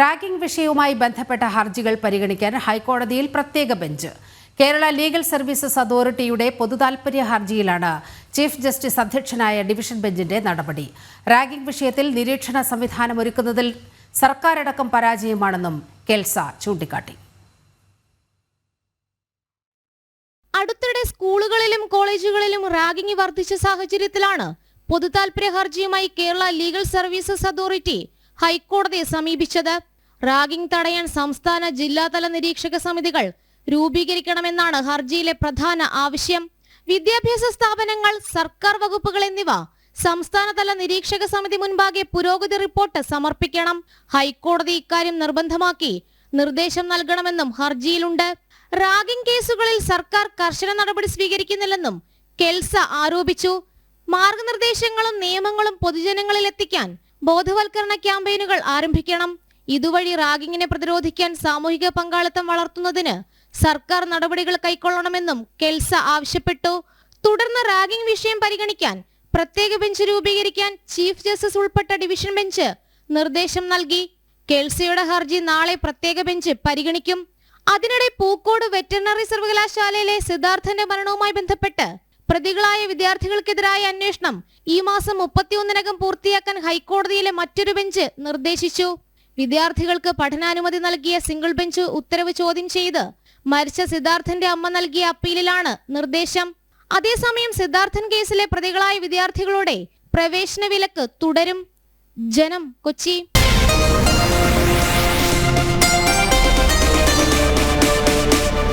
Ragging വിഷയവുമായി ബന്ധപ്പെട്ട ഹർജികൾ പരിഗണിക്കാൻ ഹൈക്കോടതിയിൽ പ്രത്യേക ബെഞ്ച്. കേരള ലീഗൽ സർവീസസ് അതോറിറ്റിയുടെ പൊതുതാൽപര്യ ഹർജിയിലാണ് ചീഫ് ജസ്റ്റിസ് അധ്യക്ഷനായ ഡിവിഷൻ ബെഞ്ചിന്റെ നടപടി. റാഗിംഗ് വിഷയത്തിൽ നിരീക്ഷണ സംവിധാനം ഒരുക്കുന്നതിൽ സർക്കാരടക്കം പരാജയമാണെന്നും കെൽസ ചൂണ്ടിക്കാട്ടി. അടുത്തിടെ സ്കൂളുകളിലും കോളേജുകളിലും റാഗിംഗ് വർദ്ധിച്ച സാഹചര്യത്തിലാണ് പൊതുതാൽപര്യ ഹർജിയുമായി കേരള ലീഗൽ സർവീസസ് അതോറിറ്റി ഹൈക്കോടതിയെ സമീപിച്ചത്. റാഗിംഗ് തടയാൻ സംസ്ഥാന ജില്ലാതല നിരീക്ഷക സമിതികൾ രൂപീകരിക്കണമെന്നാണ് ഹർജിയിലെ പ്രധാന ആവശ്യം. വിദ്യാഭ്യാസ സ്ഥാപനങ്ങൾ സർക്കാർ വകുപ്പുകൾ എന്നിവ സംസ്ഥാനതല നിരീക്ഷക സമിതി മുൻപാകെ പുരോഗതി റിപ്പോർട്ട് സമർപ്പിക്കണം. ഹൈക്കോടതി ഇക്കാര്യം നിർബന്ധമാക്കി നിർദ്ദേശം നൽകണമെന്നും ഹർജിയിലുണ്ട്. റാഗിംഗ് കേസുകളിൽ സർക്കാർ കർശന നടപടി സ്വീകരിക്കുന്നില്ലെന്നും കെൽസ ആരോപിച്ചു. മാർഗനിർദ്ദേശങ്ങളും നിയമങ്ങളും പൊതുജനങ്ങളിൽ എത്തിക്കാൻ ബോധവൽക്കരണ ക്യാമ്പയിനുകൾ ആരംഭിക്കണം. ഇതുവഴി റാഗിങ്ങിനെ പ്രതിരോധിക്കാൻ സാമൂഹിക പങ്കാളിത്തം വളർത്തുന്നതിന് സർക്കാർ നടപടികൾ കൈക്കൊള്ളണമെന്നും കെൽസ ആവശ്യപ്പെട്ടു. തുടർന്ന് റാഗിംഗ് വിഷയം പരിഗണിക്കാൻ പ്രത്യേക ബെഞ്ച് രൂപീകരിക്കാൻ ചീഫ് ജസ്റ്റിസ് ഉൾപ്പെട്ട ഡിവിഷൻ ബെഞ്ച് നിർദ്ദേശം നൽകി. കെൽസയുടെ ഹർജി നാളെ പ്രത്യേക ബെഞ്ച് പരിഗണിക്കും. അതിനിടെ പൂക്കോട് വെറ്ററിനറി സർവകലാശാലയിലെ സിദ്ധാർത്ഥന്റെ മരണവുമായി ബന്ധപ്പെട്ട് പ്രതികളായ വിദ്യാർത്ഥികൾക്കെതിരായ അന്വേഷണം ഈ മാസം മുപ്പത്തിയൊന്നിനകം പൂർത്തിയാക്കാൻ ഹൈക്കോടതിയിലെ മറ്റൊരു ബെഞ്ച് നിർദ്ദേശിച്ചു. വിദ്യാർത്ഥികൾക്ക് പഠനാനുമതി നൽകിയ സിംഗിൾ ബെഞ്ച് ഉത്തരവ് ചോദ്യം ചെയ്ത് മരിച്ച സിദ്ധാർത്ഥന്റെ അമ്മ നൽകിയ അപ്പീലിലാണ് നിർദ്ദേശം. അതേസമയം സിദ്ധാർത്ഥൻ കേസിലെ പ്രതികളായ വിദ്യാർത്ഥികളുടെ പ്രവേശന വിലക്ക് തുടരും. ജനം കൊച്ചി.